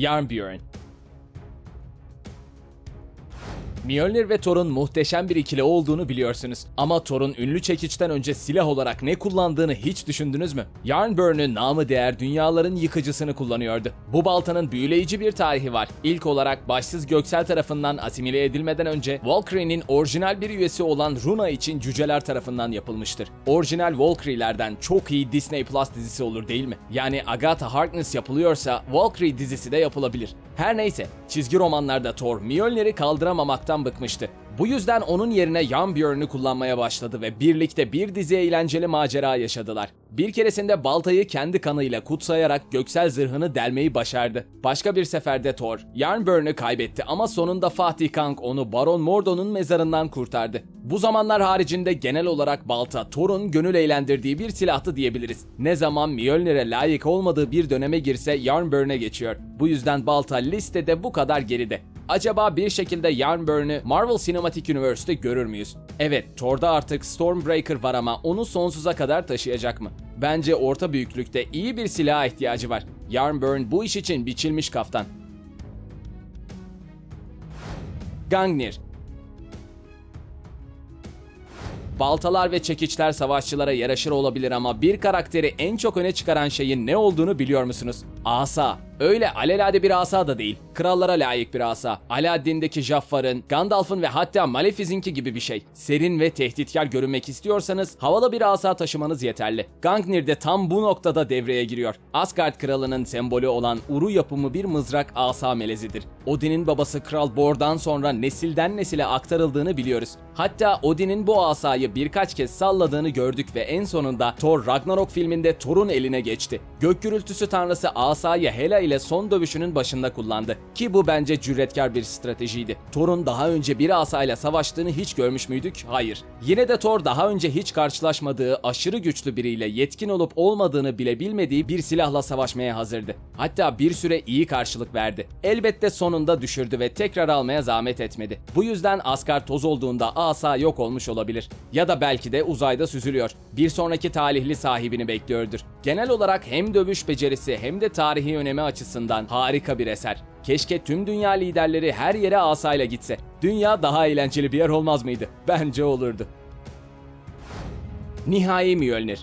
Yarn Buren. Mjolnir ve Thor'un muhteşem bir ikili olduğunu biliyorsunuz. Ama Thor'un ünlü çekiçten önce silah olarak ne kullandığını hiç düşündünüz mü? Jarnbjörn'ü namı değer dünyaların yıkıcısını kullanıyordu. Bu baltanın büyüleyici bir tarihi var. İlk olarak başsız Göksel tarafından asimile edilmeden önce Valkyrie'nin orijinal bir üyesi olan Runa için cüceler tarafından yapılmıştır. Orijinal Valkyrie'lerden çok iyi Disney Plus dizisi olur değil mi? Yani Agatha Harkness yapılıyorsa Valkyrie dizisi de yapılabilir. Her neyse, çizgi romanlarda Thor Mjolnir'i kaldıramamaktan bıkmıştı. Bu yüzden onun yerine Jarnbjörn'ü kullanmaya başladı ve birlikte bir dizi eğlenceli macera yaşadılar. Bir keresinde baltayı kendi kanıyla kutsayarak göksel zırhını delmeyi başardı. Başka bir seferde Thor, Jarnbjörn'ü kaybetti ama sonunda Fatih Kank onu Baron Mordo'nun mezarından kurtardı. Bu zamanlar haricinde genel olarak balta Thor'un gönül eğlendirdiği bir silahtı diyebiliriz. Ne zaman Mjolnir'e layık olmadığı bir döneme girse Jarnbjörn'e geçiyor. Bu yüzden balta listede bu kadar geride. Acaba bir şekilde Jarnbjörn'ü Marvel Cinematic Universe'te görür müyüz? Evet, Thor'da artık Stormbreaker var ama onu sonsuza kadar taşıyacak mı? Bence orta büyüklükte iyi bir silaha ihtiyacı var. Jarnbjörn bu iş için biçilmiş kaftan. Gangnir Baltalar ve çekiçler savaşçılara yaraşır olabilir ama bir karakteri en çok öne çıkaran şeyin ne olduğunu biliyor musunuz? Asa. Öyle alelade bir asa da değil. Krallara layık bir asa. Aladdin'deki Jaffar'ın, Gandalf'ın ve hatta Malefiz'inki gibi bir şey. Serin ve tehditkar görünmek istiyorsanız havalı bir asa taşımanız yeterli. Gangnir de tam bu noktada devreye giriyor. Asgard kralının sembolü olan Uru yapımı bir mızrak asa melezidir. Odin'in babası Kral Bor'dan sonra nesilden nesile aktarıldığını biliyoruz. Hatta Odin'in bu asayı birkaç kez salladığını gördük ve en sonunda Thor Ragnarok filminde Thor'un eline geçti. Gök gürültüsü tanrısı asayı Hela ile son dövüşünün başında kullandı. Ki bu bence cüretkar bir stratejiydi. Thor'un daha önce bir asayla savaştığını hiç görmüş müydük? Hayır. Yine de Thor daha önce hiç karşılaşmadığı aşırı güçlü biriyle yetkin olup olmadığını bile bilmediği bir silahla savaşmaya hazırdı. Hatta bir süre iyi karşılık verdi. Elbette sonunda düşürdü ve tekrar almaya zahmet etmedi. Bu yüzden Asgard toz olduğunda asa yok olmuş olabilir. Ya da belki de uzayda süzülüyor. Bir sonraki talihli sahibini bekliyordur. Genel olarak hem dövüş becerisi hem de tarihi önemi açısından harika bir eser. Keşke tüm dünya liderleri her yere asayla gitse. Dünya daha eğlenceli bir yer olmaz mıydı? Bence olurdu. Nihai Mjolnir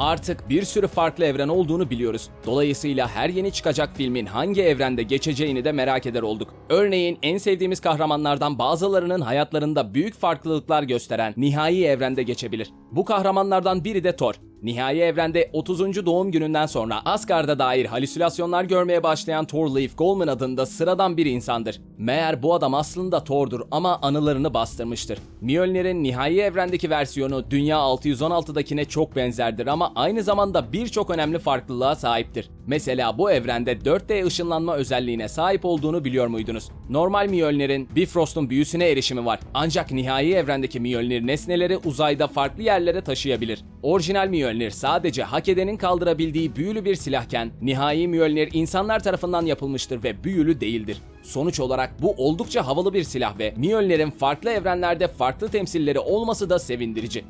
Artık bir sürü farklı evren olduğunu biliyoruz. Dolayısıyla her yeni çıkacak filmin hangi evrende geçeceğini de merak eder olduk. Örneğin en sevdiğimiz kahramanlardan bazılarının hayatlarında büyük farklılıklar gösteren nihai evrende geçebilir. Bu kahramanlardan biri de Thor. Nihai evrende 30. doğum gününden sonra Asgard'a dair halüsinasyonlar görmeye başlayan Thor Leif Goldman adında sıradan bir insandır. Meğer bu adam aslında Thor'dur ama anılarını bastırmıştır. Mjolnir'in nihai evrendeki versiyonu Dünya 616'dakine çok benzerdir ama aynı zamanda birçok önemli farklılığa sahiptir. Mesela bu evrende 4D ışınlanma özelliğine sahip olduğunu biliyor muydunuz? Normal Mjolnir'in Bifrost'un büyüsüne erişimi var. Ancak nihai evrendeki Mjolnir nesneleri uzayda farklı yerlere taşıyabilir. Orijinal Mjolnir sadece hak edenin kaldırabildiği büyülü bir silahken, nihai Mjolnir insanlar tarafından yapılmıştır ve büyülü değildir. Sonuç olarak bu oldukça havalı bir silah ve Mjolnir'in farklı evrenlerde farklı temsilleri olması da sevindirici.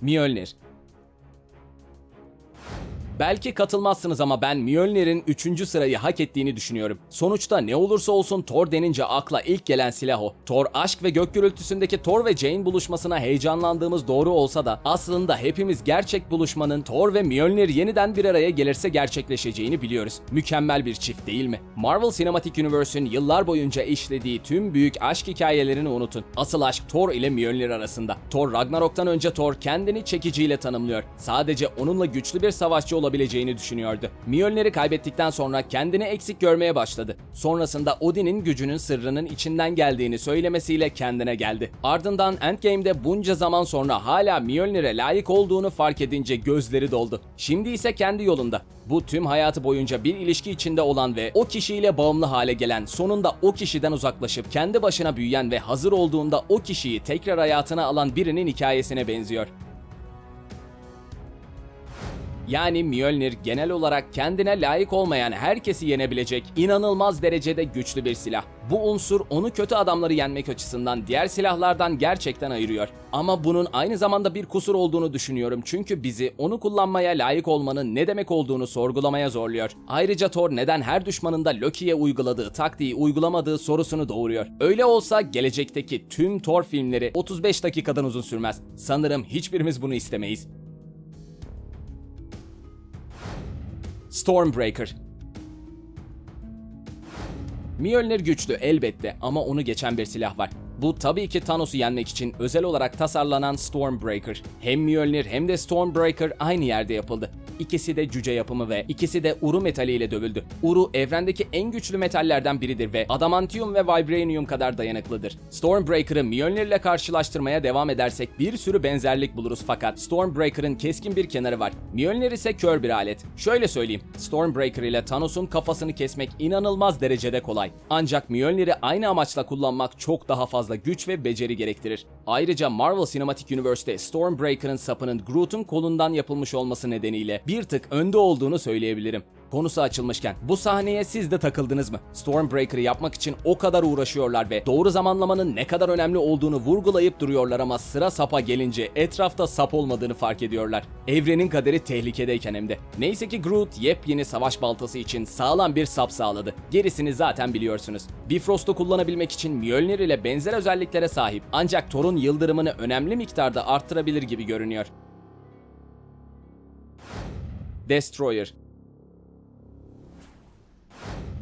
Mjolnir Belki katılmazsınız ama ben Mjolnir'in 3. sırayı hak ettiğini düşünüyorum. Sonuçta ne olursa olsun Thor denince akla ilk gelen silah o. Thor aşk ve gök gürültüsündeki Thor ve Jane buluşmasına heyecanlandığımız doğru olsa da aslında hepimiz gerçek buluşmanın Thor ve Mjolnir yeniden bir araya gelirse gerçekleşeceğini biliyoruz. Mükemmel bir çift değil mi? Marvel Cinematic Universe'ün yıllar boyunca işlediği tüm büyük aşk hikayelerini unutun. Asıl aşk Thor ile Mjolnir arasında. Thor Ragnarok'tan önce Thor kendini çekiciyle tanımlıyor. Sadece onunla güçlü bir savaşçı olabileceğini düşünüyordu. Mjolnir'i kaybettikten sonra kendini eksik görmeye başladı. Sonrasında Odin'in gücünün sırrının içinden geldiğini söylemesiyle kendine geldi. Ardından Endgame'de bunca zaman sonra hala Mjolnir'e layık olduğunu fark edince gözleri doldu. Şimdi ise kendi yolunda. Bu tüm hayatı boyunca bir ilişki içinde olan ve o kişiyle bağımlı hale gelen, sonunda o kişiden uzaklaşıp kendi başına büyüyen ve hazır olduğunda o kişiyi tekrar hayatına alan birinin hikayesine benziyor. Yani Mjolnir genel olarak kendine layık olmayan herkesi yenebilecek inanılmaz derecede güçlü bir silah. Bu unsur onu kötü adamları yenmek açısından diğer silahlardan gerçekten ayırıyor. Ama bunun aynı zamanda bir kusur olduğunu düşünüyorum çünkü bizi onu kullanmaya layık olmanın ne demek olduğunu sorgulamaya zorluyor. Ayrıca Thor neden her düşmanında Loki'ye uyguladığı taktiği uygulamadığı sorusunu doğuruyor. Öyle olsa gelecekteki tüm Thor filmleri 35 dakikadan uzun sürmez. Sanırım hiçbirimiz bunu istemeyiz. Stormbreaker Mjolnir güçlü elbette ama onu geçen bir silah var. Bu tabii ki Thanos'u yenmek için özel olarak tasarlanan Stormbreaker. Hem Mjolnir hem de Stormbreaker aynı yerde yapıldı. İkisi de cüce yapımı ve ikisi de Uru metaliyle dövüldü. Uru evrendeki en güçlü metallerden biridir ve adamantium ve vibranium kadar dayanıklıdır. Stormbreaker'ı Mjolnir'le karşılaştırmaya devam edersek bir sürü benzerlik buluruz fakat Stormbreaker'ın keskin bir kenarı var. Mjolnir ise kör bir alet. Şöyle söyleyeyim, Stormbreaker ile Thanos'un kafasını kesmek inanılmaz derecede kolay. Ancak Mjolnir'i aynı amaçla kullanmak çok daha fazla güç ve beceri gerektirir. Ayrıca Marvel Cinematic Universe'te Stormbreaker'ın sapının Groot'un kolundan yapılmış olması nedeniyle bir tık önde olduğunu söyleyebilirim. Konusu açılmışken bu sahneye siz de takıldınız mı? Stormbreaker'ı yapmak için o kadar uğraşıyorlar ve doğru zamanlamanın ne kadar önemli olduğunu vurgulayıp duruyorlar ama sıra sapa gelince etrafta sap olmadığını fark ediyorlar. Evrenin kaderi tehlikedeyken hem de. Neyse ki Groot yepyeni savaş baltası için sağlam bir sap sağladı. Gerisini zaten biliyorsunuz. Bifrost'u kullanabilmek için Mjolnir ile benzer özelliklere sahip ancak Thor'un yıldırımını önemli miktarda arttırabilir gibi görünüyor. Destroyer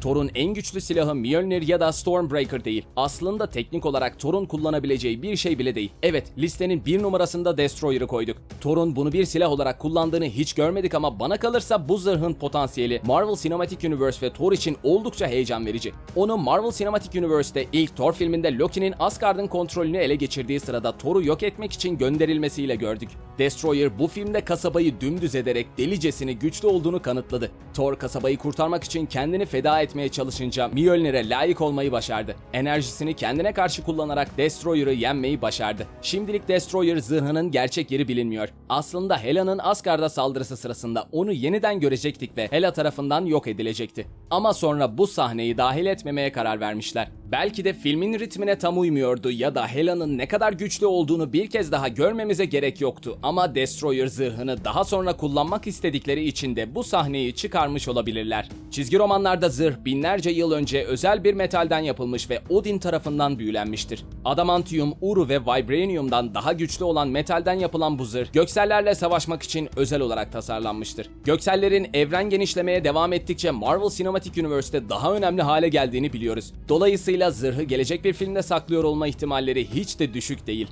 Thor'un en güçlü silahı Mjolnir ya da Stormbreaker değil. Aslında teknik olarak Thor'un kullanabileceği bir şey bile değil. Evet, listenin bir numarasında Destroyer'ı koyduk. Thor'un bunu bir silah olarak kullandığını hiç görmedik ama bana kalırsa bu zırhın potansiyeli Marvel Cinematic Universe ve Thor için oldukça heyecan verici. Onu Marvel Cinematic Universe'te ilk Thor filminde Loki'nin Asgard'ın kontrolünü ele geçirdiği sırada Thor'u yok etmek için gönderilmesiyle gördük. Destroyer bu filmde kasabayı dümdüz ederek delicesini güçlü olduğunu kanıtladı. Thor kasabayı kurtarmak için kendini feda etmeye çalışınca Mjolnir'e layık olmayı başardı. Enerjisini kendine karşı kullanarak Destroyer'ı yenmeyi başardı. Şimdilik Destroyer zırhının gerçek yeri bilinmiyor. Aslında Hela'nın Asgard'a saldırısı sırasında onu yeniden görecektik ve Hela tarafından yok edilecekti. Ama sonra bu sahneyi dahil etmemeye karar vermişler. Belki de filmin ritmine tam uymuyordu ya da Hela'nın ne kadar güçlü olduğunu bir kez daha görmemize gerek yoktu. Ama Destroyer zırhını daha sonra kullanmak istedikleri için de bu sahneyi çıkarmış olabilirler. Çizgi romanlarda zırh binlerce yıl önce özel bir metalden yapılmış ve Odin tarafından büyülenmiştir. Adamantium, Uru ve Vibranium'dan daha güçlü olan metalden yapılan bu zırh, Göksellerle savaşmak için özel olarak tasarlanmıştır. Göksellerin evren genişlemeye devam ettikçe Marvel Cinematic Universe'te daha önemli hale geldiğini biliyoruz. Dolayısıyla zırhı gelecek bir filmde saklıyor olma ihtimalleri hiç de düşük değil.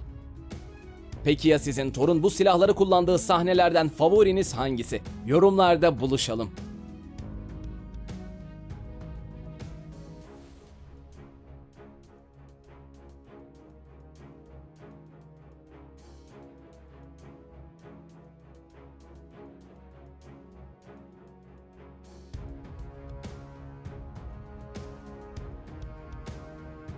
Peki ya sizin Thor'un bu silahları kullandığı sahnelerden favoriniz hangisi? Yorumlarda buluşalım.